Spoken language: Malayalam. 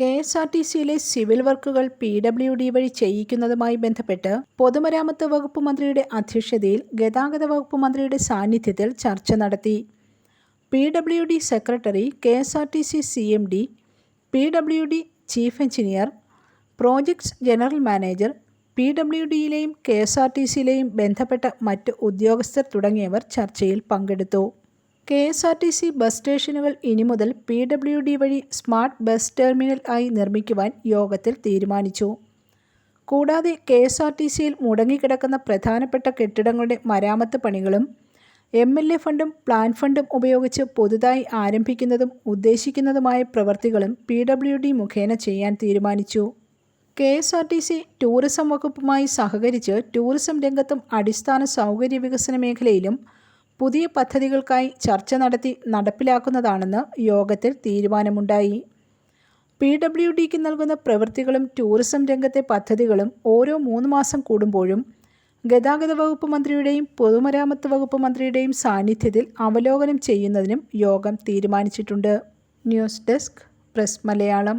കെ എസ് ആർ ടി സിയിലെ സിവിൽ വർക്കുകൾ പി ഡബ്ല്യു ഡി വഴി ചെയ്യിക്കുന്നതുമായി ബന്ധപ്പെട്ട് പൊതുമരാമത്ത് വകുപ്പ് മന്ത്രിയുടെ അധ്യക്ഷതയിൽ ഗതാഗത വകുപ്പ് മന്ത്രിയുടെ സാന്നിധ്യത്തിൽ ചർച്ച നടത്തി. P W D secretary K S R T C C M D P W D chief engineer projects general manager P W ഡിയിലെയും K S R T സിയിലെയും ബന്ധപ്പെട്ട മറ്റ് ഉദ്യോഗസ്ഥർ തുടങ്ങിയവർ ചർച്ചയിൽ പങ്കെടുത്തു. K S R T C bus സ്റ്റേഷനുകൾ ഇനി മുതൽ പി ഡബ്ല്യു ഡി വഴി സ്മാർട്ട് ബസ് ടെർമിനൽ ആയി നിർമ്മിക്കുവാൻ യോഗത്തിൽ തീരുമാനിച്ചു. കൂടാതെ കെ എസ് ആർ ടി സിയിൽ മുടങ്ങിക്കിടക്കുന്ന പ്രധാനപ്പെട്ട കെട്ടിടങ്ങളുടെ മരാമത്ത് പണികളും എം എൽ എ ഫണ്ടും പ്ലാൻ ഫണ്ടും ഉപയോഗിച്ച് പുതുതായി ആരംഭിക്കുന്നതും ഉദ്ദേശിക്കുന്നതുമായ പ്രവൃത്തികളും പി ഡബ്ല്യു ഡി മുഖേന ചെയ്യാൻ തീരുമാനിച്ചു. K S R T C tourism വകുപ്പുമായി സഹകരിച്ച് ടൂറിസം രംഗത്തും അടിസ്ഥാന സൗകര്യ വികസന മേഖലയിലും പുതിയ പദ്ധതികൾക്കായി ചർച്ച നടത്തി നടപ്പിലാക്കുന്നതാണെന്ന് യോഗത്തിൽ തീരുമാനമുണ്ടായി. പി ഡബ്ല്യു ഡിക്ക് നൽകുന്ന പ്രവൃത്തികളും ടൂറിസം രംഗത്തെ പദ്ധതികളും ഓരോ മൂന്ന് മാസം കൂടുമ്പോഴും ഗതാഗത വകുപ്പ് മന്ത്രിയുടെയും പൊതുമരാമത്ത് വകുപ്പ് മന്ത്രിയുടെയും സാന്നിധ്യത്തിൽ അവലോകനം ചെയ്യുന്നതിനും യോഗം തീരുമാനിച്ചിട്ടുണ്ട്. News desk press Malayalam.